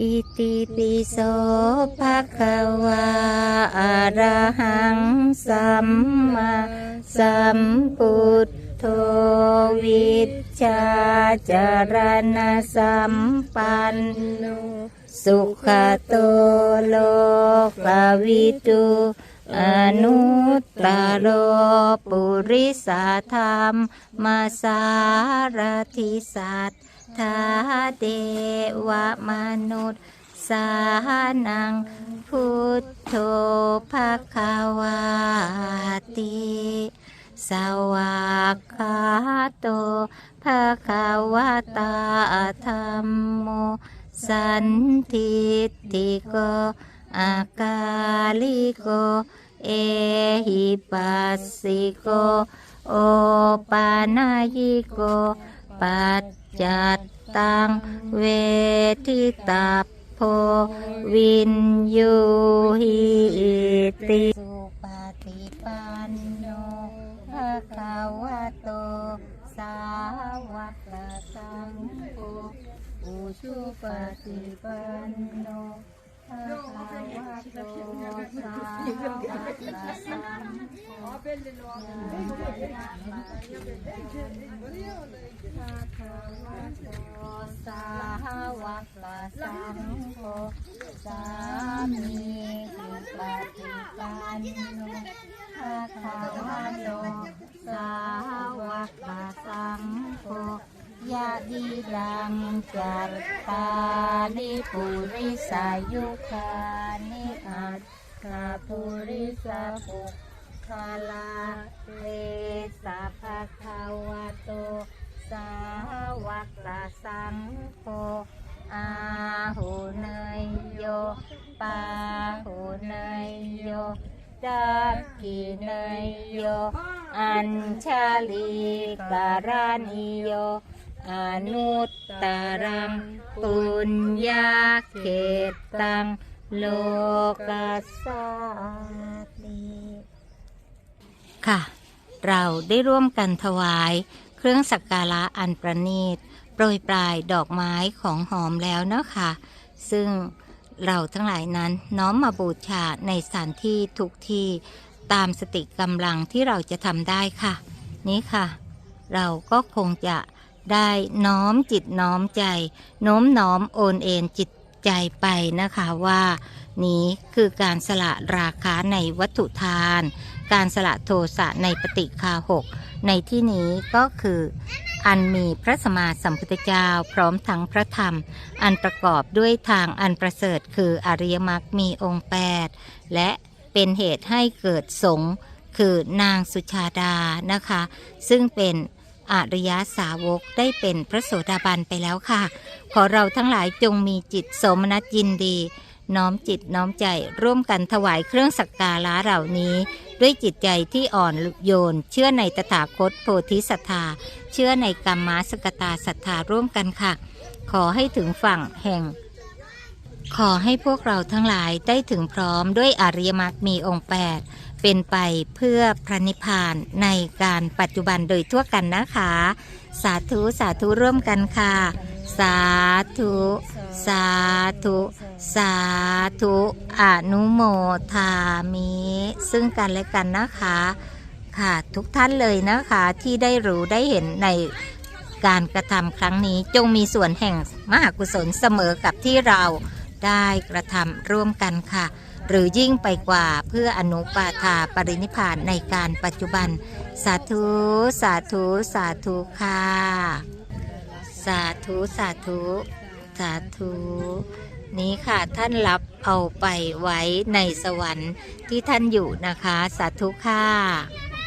อิติปิโสภะคะวาอะระหังสัมมาสัมพุทโธวิชชาจารณสัมปันโนสุขโตโลกวิทูอนุตตโรปุริสาธรรมมาสารทิสัต ถาเดวมนุษย์สานังพุทโธภาคาวาติสวากขาโตภาคาวตาธรรมโมสันทิติโกอากาลิโก เอหิปัสสิโก โอปานายิโก ปัจจัตตังเวทิตาโพวินยูหิติสุปฏิปันโนภะคะวะโตสาวกสังโฆอุชุปฏิปันโน สาวกสังโฆภะคะวะโตสาวกสังโฆสามีอุปฏิปันโนภะคะวะโตสาวกสังโฆยะดีดัง จัตตานิปุริสายุคานิอัตถาปุริสาปุคาลาเลสะภะคะวะโตสาวกสังโฆอาหูเนยโยปาหูเนยโยจักกีเนยโย อัญชาลีการานิโย อนุตตรังปุญญาเขตตังโลกัสสาติค่ะ เราได้ร่วมกันถวาย เครื่องสักการะอันประณีต โปรยปลายดอกไม้ของหอมแล้วเนาะค่ะ ซึ่งเราทั้งหลายนั้นน้อมมาบูชาในสถานที่ทุกที่ตามสติกำลังที่เราจะทำได้ค่ะ นี้ค่ะ เราก็คงจะ ได้น้อมจิตน้อมใจโน้มน้อมโอนเอ็นจิตใจไปนะคะว่า นี้คือการสละราคาในวัตถุทาน การสละโทสะในปฏิคาหกในที่นี้ก็คืออันมีพระสมมาสัมพุทธเจ้าพร้อมทั้งพระธรรม อันประกอบด้วยทางอันประเสริฐคืออริยมรรคมีองค์ 8 และเป็นเหตุให้เกิดสงฆ์คือ นางสุชาดานะคะ ซึ่งเป็น อริยสาวกได้เป็นพระโสดาบันไปแล้วค่ะ ขอเราทั้งหลายจงมีจิตสมนัสยินดี น้อมจิตน้อมใจร่วมกันถวายเครื่องสักการะเหล่านี้ ด้วยจิตใจที่อ่อนโยน เชื่อในตถาคตโพธิสัตธา เชื่อในกรรมสกตาศรัทธาร่วมกันค่ะ ขอให้ถึงฝั่งแห่งขอให้พวกเราทั้งหลายได้ถึงพร้อมด้วยอริยมรรคมีองค์ 8 เป็นไปเพื่อพระนิพพานในการปัจจุบันโดยทั่วกันนะคะ สาธุสาธุร่วมกันค่ะ สาธุ สาธุ สาธุอนุโมทามิซึ่งกันและกันนะคะ ค่ะทุกท่านเลยนะคะที่ได้รู้ได้เห็นในการกระทำครั้งนี้จงมีส่วนแห่งมหากุศลเสมอกับที่เราได้กระทำร่วมกันค่ะ หรือยิ่งไปกว่าเพื่ออนุปาทาปรินิพานในการปัจจุบัน สาธุ สาธุ สาธุค่ะ สาธุ สาธุ สาธุนี้ค่ะท่านรับเอาไปไว้ในสวรรค์ที่ท่านอยู่นะคะ สาธุค่ะ